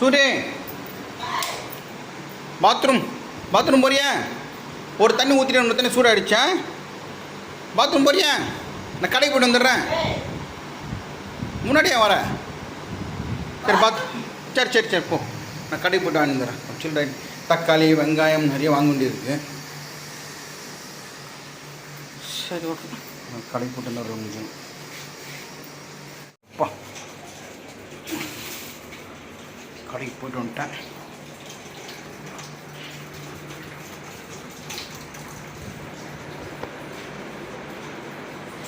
Suri. Bathroom bathroom போறியா? ஒரு தண்ணி ஊற்றிட்டு இன்னொரு தண்ணி சூடாகிடுச்சா பாத்ரூம் போறியா? நான் கடைக்கு போய்ட்டு வந்துடுறேன். முன்னாடியே வரேன் சரி பாத் சரி சரி சரி போ. நான் கடைக்கு போய்ட்டு வாங்கி வந்துடுறேன். சில்லறை தக்காளி வெங்காயம் நிறைய வாங்க வேண்டியிருக்கு. சரி ஓகே. நான் கடைக்கு போட்டு வந்துடுறேன் அப்பா கடைக்கு போயிட்டு வந்துட்டேன்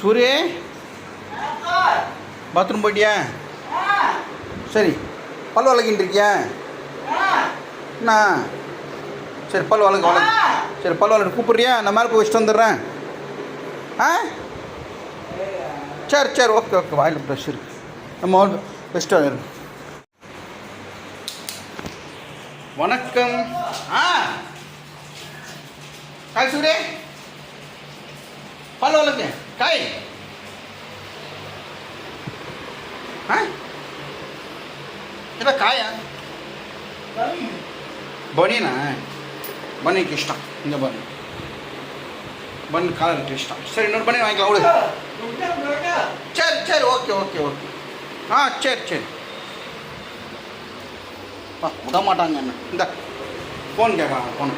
சூரிய பாத்ரூம் போயிட்டியா சரி பல் வளர்க்கிட்டு இருக்கியா என்ன சரி பல் வளர்க்க வளர்க்க சரி பல் வளர்க்க கூப்பிட்றியா நான் மேலே போய் வச்சுட்டு வந்துடுறேன் ஆ சரி சரி ஓகே ஓகே வாயில் ப்ரெஷ் இருக்குது நம்ம வச்சுட்டு வந்துடுறேன் வணக்கம் ஆ काय सूर्य पालवाला ते काय हाँ त्याला काय बनी ना ಬನ್ನಿ ಇಷ್ಟ ಹಿಂಗೆ ಬನ್ನಿ ಬಂದು ಕಾಲಕ್ಕೆ ಇಷ್ಟ ಸರಿ ನೋಡಿ ಬನ್ನಿ ಆಯ್ಕೆ ಅವಳು ಚರ್ ಚರ್ ಓಕೆ ಓಕೆ ಓಕೆ ಹಾಂ ಚರ್ ಚರಿ விட மாட்டாங்க என்ன? இந்த ஃபோன் கேட்கலாம் ஃபோன்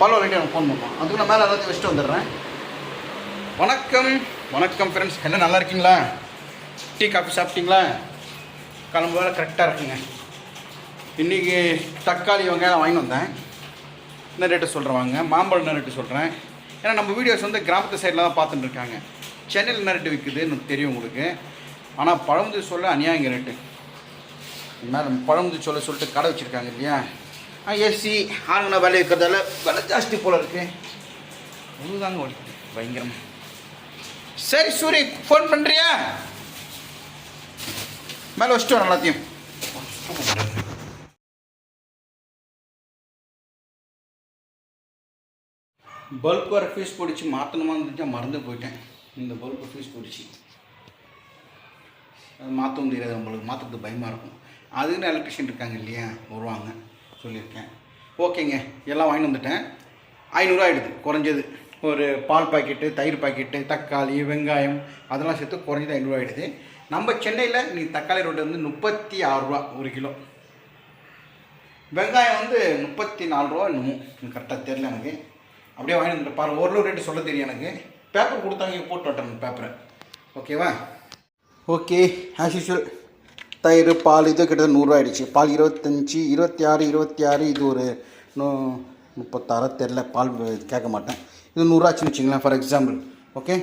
பல்லோ ரெடி எனக்கு ஃபோன் பண்ணுவோம் அதுக்கு நான் மேலே எல்லாத்தையும் வச்சுட்டு வந்துடுறேன். வணக்கம். வணக்கம் ஃப்ரெண்ட்ஸ் என்ன நல்லா இருக்கீங்களா? டீ காஃபி சாப்பிட்டீங்களா? கிளம்பு வேலை கரெக்டாக இருக்குங்க. இன்றைக்கி தக்காளி வெங்காயம் வாங்கி வந்தேன். என்ன ரேட்டு சொல்கிறேன் வாங்க. மாம்பழம் என்ன ரேட்டு சொல்கிறேன் ஏன்னா நம்ம வீடியோஸ் வந்து கிராமத்து சைடில் தான் பார்த்துட்டு இருக்காங்க. சென்னையில் என்ன ரேட்டு விற்குதுன்னு தெரியும் உங்களுக்கு. ஆனால் பழமுதி சொல்ல அநியாயங்க ரேட்டு மேலே பழமுதி சொல்ல சொல்லிட்டு கடை வச்சுருக்காங்க இல்லையா? ஏசி ஆளுங்கண்ணா விலை இருக்கிறதால விலை ஜாஸ்தி போல் இருக்கு. உழுதாங்க ஓடிக்குது பயங்கரமாக சரி சூரி ஃபோன் பண்ணுறியா மேலே வச்சுட்டு வரேன் எல்லாத்தையும். பல்ப் வர ஃபீஸ் பிடிச்சி மாற்றணுமா இருந்துச்சா மறந்து போயிட்டேன். இந்த பல்ப் ஃபீஸ் பிடிச்சி. அது மாற்றவும் தெரியாது நம்மளுக்கு மாற்றுறது பயமாக இருக்கும். அதுக்குன்னு எலக்ட்ரிஷியன் இருக்காங்க இல்லையா? வருவாங்க. சொல்லியிருக்கேன். ஓகேங்க. எல்லாம் வாங்கிட்டு வந்துட்டேன். ஐநூறுரூவா ஆகிடுது குறைஞ்சது. ஒரு பால் பாக்கெட்டு தயிர் பாக்கெட்டு தக்காளி வெங்காயம் அதெல்லாம் சேர்த்து குறைஞ்சது ஐநூறுரூவா ஆகிடுது நம்ம சென்னையில் இன்னைக்கு தக்காளி ரோட்டு வந்து முப்பத்தி ஆறுரூவா ஒரு கிலோ. வெங்காயம் வந்து முப்பத்தி நாலு ரூபா என்னமோ. கரெக்டாக தெரில எனக்கு. அப்படியே வாங்கிட்டு வந்துட்டு பாருங்க ஓரளவு ரேட்டு சொல்ல தெரியும் எனக்கு. பேப்பர் கொடுத்தாங்க போட்டு வரட்டேன் பேப்பரை ஓகேவா ஓகே ஆஸ் யூஷுவல் தயிர் பால் இது கிட்டத்தட்ட நூறுரூவா ஆயிடுச்சு பால் இருபத்தஞ்சி இருபத்தி ஆறு இருபத்தி ஆறு இது ஒரு நூ முப்பத்தாறு தெரில பால் கேட்க மாட்டேன். இது நூறுரூவாச்சுன்னு வச்சுங்களேன் ஃபார் எக்ஸாம்பிள் ஓகே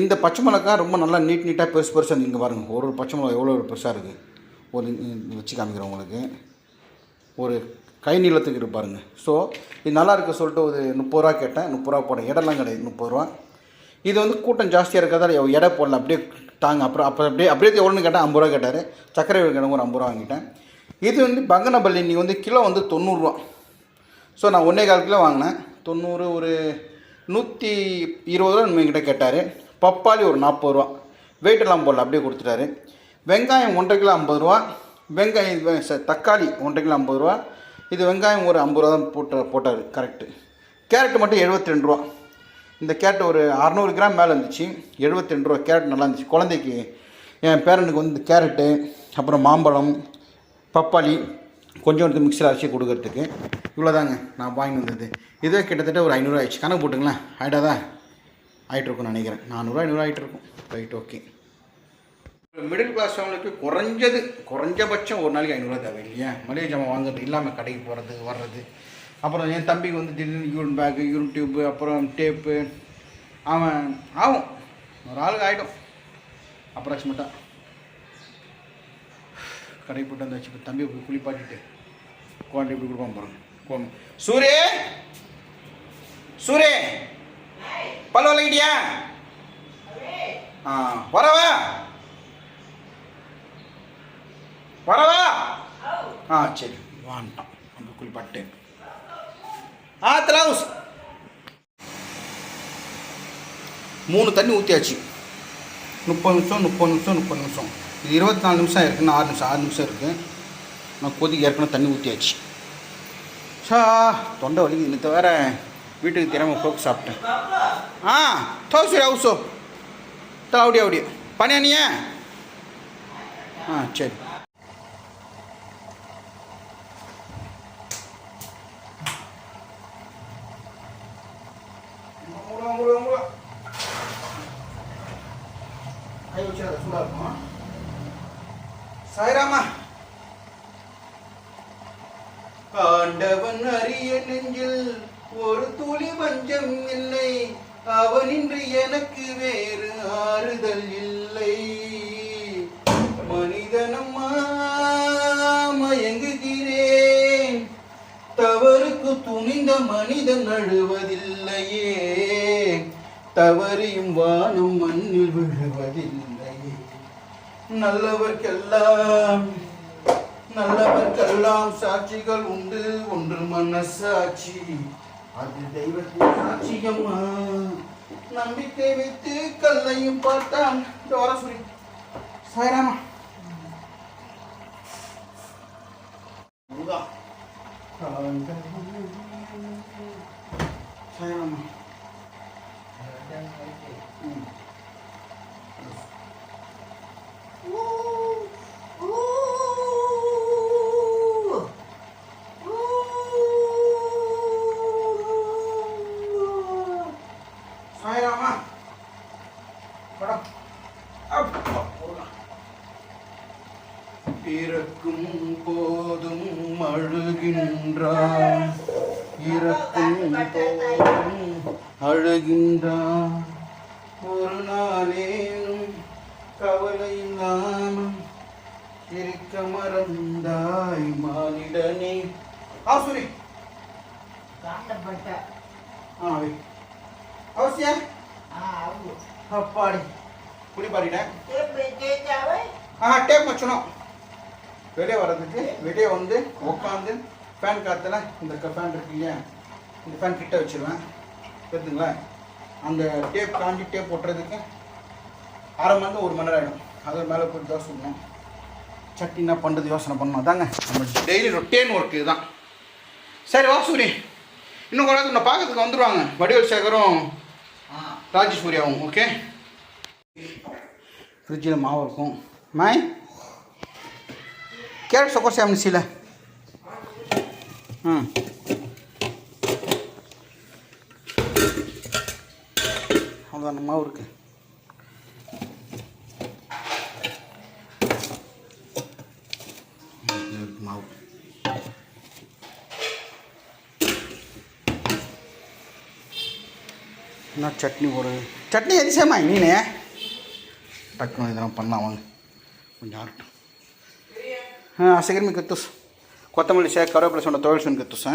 இந்த பச்சை மிளகா ரொம்ப நல்லா நீட் நீட்டாக பெருசு பெருசாக இங்கே பாருங்கள் ஒரு ஒரு பச்சை மிளகா எவ்வளோ பெருசாக இருக்குது ஒரு இது வச்சு காமிக்கிறேன் உங்களுக்கு. ஒரு கை நீளத்துக்கு இருப்பாருங்க ஸோ இது நல்லா இருக்க சொல்லிட்டு ஒரு முப்பது ரூபா கேட்டேன். முப்பது ரூபா போட்டேன் இடம்லாம் கிடையாது முப்பது ரூபா. இது வந்து கூட்டம் ஜாஸ்தியாக இருக்கிறதால எடை போடல. அப்படியே தாங்க அப்புறம் அப்புறம் அப்படியே அப்படியே எவ்வளோன்னு கேட்டால் ஐம்பது ரூபா கேட்டார். சர்க்கரை கிழங்கு ஒரு ஐம்பது ரூபா வாங்கிட்டேன். இது வந்து பங்கனப்பள்ளி நீ வந்து கிலோ வந்து தொண்ணூறுரூவா ஸோ நான் ஒன்றே கால் கிலோ வாங்கினேன். தொண்ணூறு ஒரு நூற்றி இருபது ரூபா என்கிட்ட கேட்டார். பப்பாளி ஒரு நாற்பது ரூபா. வெயிட்டெல்லாம் போடல அப்படியே கொடுத்துட்டாரு. வெங்காயம் ஒன்றரை கிலோ ஐம்பது ரூபா. வெங்காயம் இது தக்காளி ஒன்றரை கிலோ ஐம்பது ரூபா. இது வெங்காயம் ஒரு ஐம்பது ரூபா தான் போட்டு போட்டார் கரெக்டு கேரட் மட்டும் எழுபத்தி ரெண்டு ரூபா. இந்த கேரட் ஒரு அறநூறு கிராம் மேலே இருந்துச்சு. எழுபத்தி ரெண்டு ரூபா கேரட் நல்லா இருந்துச்சு. குழந்தைக்கு என் பேரனுக்கு வந்து இந்த கேரட்டு அப்புறம் மாம்பழம் பப்பாளி கொஞ்சம் எடுத்து மிக்சர் அரைச்சி கொடுக்கறதுக்கு. இவ்வளோதாங்க நான் வாங்கி வந்தது. இதே கிட்டத்தட்ட ஒரு ஐநூறுரூவா ஆயிடுச்சு. கணக்கு போட்டுங்களேன். ஆயிடாதா ஆகிட்டு இருக்கும்னு நினைக்கிறேன். நானூறுரூவா ஐநூறுரூவா ஆகிட்டு இருக்கும் ரைட் ஓகே மிடில் கிளாஸ் அவங்களுக்கு குறைஞ்சது குறைஞ்சபட்சம் ஒரு நாளைக்கு ஐநூறுரூவா தேவை இல்லையா மளிகை ஜாமான் வாங்குறது இல்லாமல் கடைக்கு போகிறது வர்றது. அப்புறம் என் தம்பிக்கு வந்து திடீர்னு யூரின் பேக்கு யூரின் டியூப்பு அப்புறம் டேப்பு அவன் ஆகும். ஒரு ஆளுக்கு ஆகிடும் அப்ராக்சிமேட்டாக கடை போட்டு வந்தாச்சு இப்போ தம்பியை போய் குளிப்பாட்டிட்டு குவாண்டி இப்படி கொடுப்பான் பாருங்க. கோம் சூரே! சூரே! பல் வளைக்கிட்டியா? ஆ வரவா வரவா ஆ சரி. வாண்டான் அங்கே குளிப்பாட்டேன் ஆ தலாவுஸ் மூணு தண்ணி ஊற்றியாச்சு முப்பது நிமிஷம் முப்பது நிமிஷம் முப்பது நிமிஷம். இது இருபத்தி நாலு நிமிஷம் இருக்குன்னு ஆறு நிமிஷம் ஆறு நிமிஷம் இருக்குது நான் கொதிக்க ஏற்கனவே தண்ணி ஊற்றியாச்சு சா தொண்டை வலிக்குது இன்னும் வேற வீட்டுக்கு திறமை போக்கு சாப்பிட்டேன். ஆ தோசை ஹவுஸோ தா அப்படியே அப்படியே. பண்ணியா நீ ஆ சரி. கை வச்சு அதை சூடாக இருக்கும்? சாய்ராமா. ஆண்டவன் அரிய நெஞ்சில் ஒரு துளி பஞ்சம் இல்லை. அவனின்றி எனக்கு வேறு ஆறுதல் இல்லை. மனிதனம்மா மயங்குகிறேன் தவறுக்கு துணிந்த மனிதன் அழுவதில்லையே தவறியும் வானம் மண்ணில் விழுவதில்லை. நல்லவர்க்கெல்லாம் நல்லவர்க்கெல்லாம் சாட்சிகள் உண்டு. ஒன்று மனசாட்சி அது தெய்வத்தின் சாட்சியம்மா. நம்பிக்கை வைத்து கல்லையும் பார்த்தான். சாயராமா முருகா சாய்ராமா ம் சாய்ராமா படம் அப்பா, போலாம். பிறக்கும் போதும் அழுகின்றான் இறக்கும் போதும் அழுகின்றான் ஒரு நாளேனும் கவலை இல்லாமல் இருக்க மறந்தாய் மானிடனே. ஆசுரி காண்டப்பட்ட ஆ வை. அவசியம் ஆ அவு அப்பாடி. குடி பாடிட்டேன் ஆ டேப் வச்சணும். வெளியே வர்றதுக்கு வெளியே வந்து உட்காந்து ஃபேன் காற்றுல இந்த ஃபேன் இருக்கு இல்லையா? இந்த ஃபேன் கிட்ட வச்சிருவேன். தெரியுதுங்களா அந்த டேப் காஞ்சி டேப் ஒட்டுறதுக்கு அரை மணி ஒரு மணி நேரம் ஆகிடும் அது மேலே போய் தோசை சுடணும் சட்னி என்ன பண்ணுறது யோசனை பண்ணணும். தாங்க நம்ம டெய்லி ரொட்டேன் ஒர்க்கு இதுதான் சரி வாசூரி இன்னும் கொஞ்ச உன்னை நான் பார்க்கறதுக்கு வந்துடுவாங்க வடிவல் சேகரும் ராஜேஸ்வரியாவும் ஓகே ஃப்ரிட்ஜில் மாவு இருக்கும். மாய் கேரட் சொக்கர் சாம் நிசில ம் அவ்வளோதான் மாவு இருக்குது மாவு என்ன சட்னி ஒரு சட்னி எது சேமா நீனே டக்குனு இதெல்லாம் பண்ணலாம் வாங்க கொஞ்சம் ஆரட்டும் ಹಾಂ ಹಸಿಗಿರ್ಮಿ ಕತ್ತುಸ್ ಕೊತ್ತಂಬರಿ ಶಾಕ್ ಕರಿವೇಪಿಲೆ ಸೊಂಡ ತೊಳ್ಸೊಂಡು ಕತ್ತುಸ